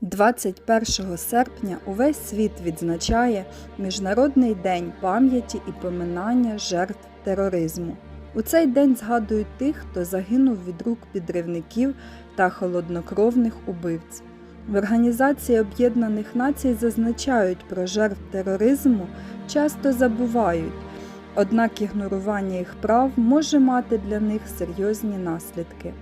21 серпня увесь світ відзначає Міжнародний день пам'яті і поминання жертв тероризму. У цей день згадують тих, хто загинув від рук підривників та холоднокровних убивць. В Організації Об'єднаних Націй зазначають про жертв тероризму, часто забувають, однак ігнорування їх прав може мати для них серйозні наслідки.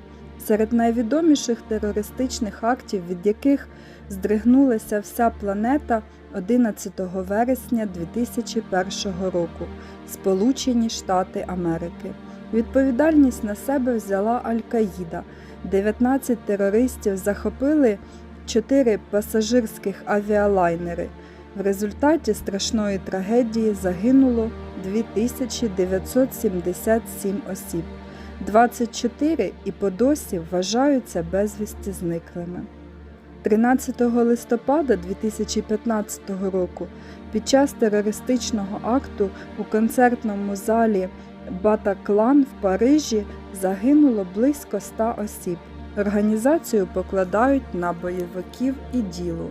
Серед найвідоміших терористичних актів, від яких здригнулася вся планета 11 вересня 2001 року Сполучені Штати Америки. Відповідальність на себе взяла Аль-Каїда. 19 терористів захопили 4 пасажирських авіалайнери. В результаті страшної трагедії загинуло 2977 осіб. 24 і по досі вважаються безвісті зниклими. 13 листопада 2015 року під час терористичного акту у концертному залі Батаклан в Парижі загинуло близько 100 осіб. Організацію покладають на бойовиків і ділу.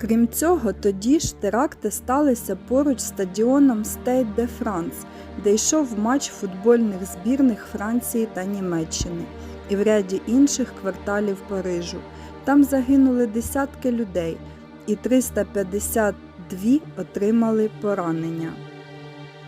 Крім цього, тоді ж теракти сталися поруч стадіоном Stade de France, де йшов матч футбольних збірних Франції та Німеччини, і в ряді інших кварталів Парижу. Там загинули десятки людей, і 352 отримали поранення.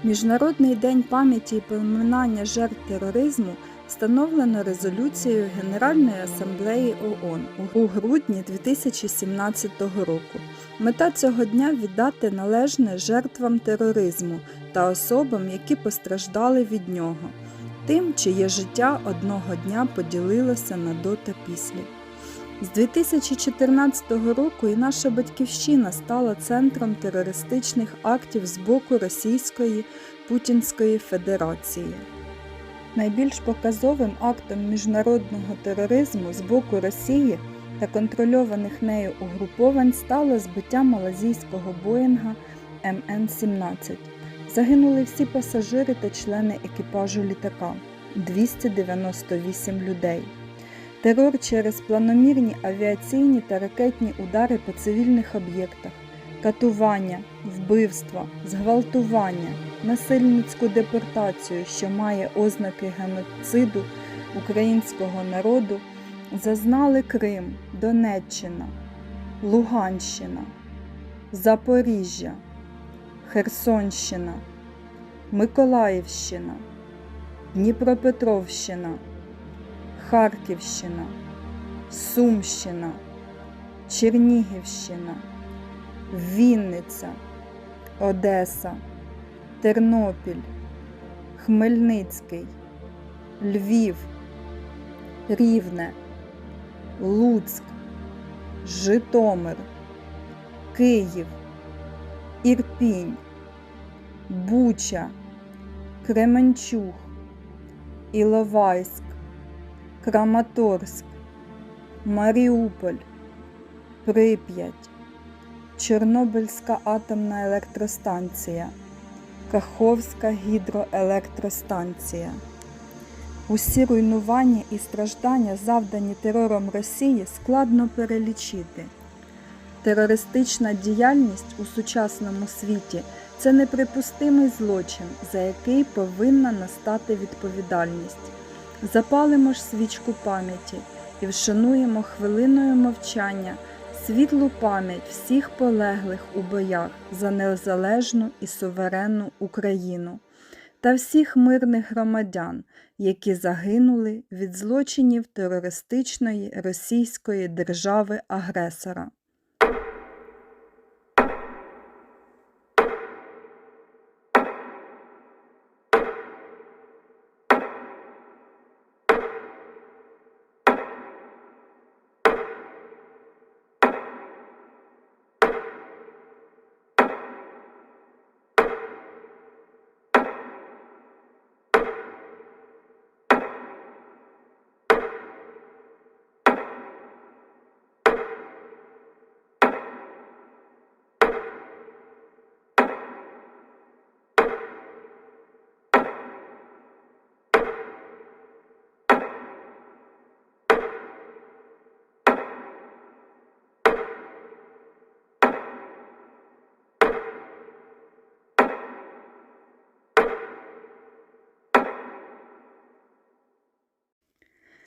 Міжнародний день пам'яті і поминання жертв тероризму встановлено резолюцією Генеральної асамблеї ООН у грудні 2017 року. Мета цього дня віддати належне жертвам тероризму та особам, які постраждали від нього, тим, чиє життя одного дня поділилося на до та після. З 2014 року і наша батьківщина стала центром терористичних актів з боку Російської Путінської Федерації. Найбільш показовим актом міжнародного тероризму з боку Росії та контрольованих нею угруповань стало збиття малазійського Боїнга МН-17. Загинули всі пасажири та члени екіпажу літака 298 людей. Терор через планомірні авіаційні та ракетні удари по цивільних об'єктах, катування, вбивства, зґвалтування, насильницьку депортацію, що має ознаки геноциду українського народу, зазнали Крим, Донеччина, Луганщина, Запоріжжя, Херсонщина, Миколаївщина, Дніпропетровщина. Харківщина, Сумщина, Чернігівщина, Вінниця, Одеса, Тернопіль, Хмельницький, Львів, Рівне, Луцьк, Житомир, Київ, Ірпінь, Буча, Кременчуг, Іловайськ. Краматорськ, Маріуполь, Прип'ять, Чорнобильська атомна електростанція, Каховська гідроелектростанція. Усі руйнування і страждання, завдані терором Росії, складно перелічити. Терористична діяльність у сучасному світі це неприпустимий злочин, за який повинна настати відповідальність. Запалимо ж свічку пам'яті і вшануємо хвилиною мовчання світлу пам'ять всіх полеглих у боях за незалежну і суверенну Україну та всіх мирних громадян, які загинули від злочинів терористичної російської держави-агресора.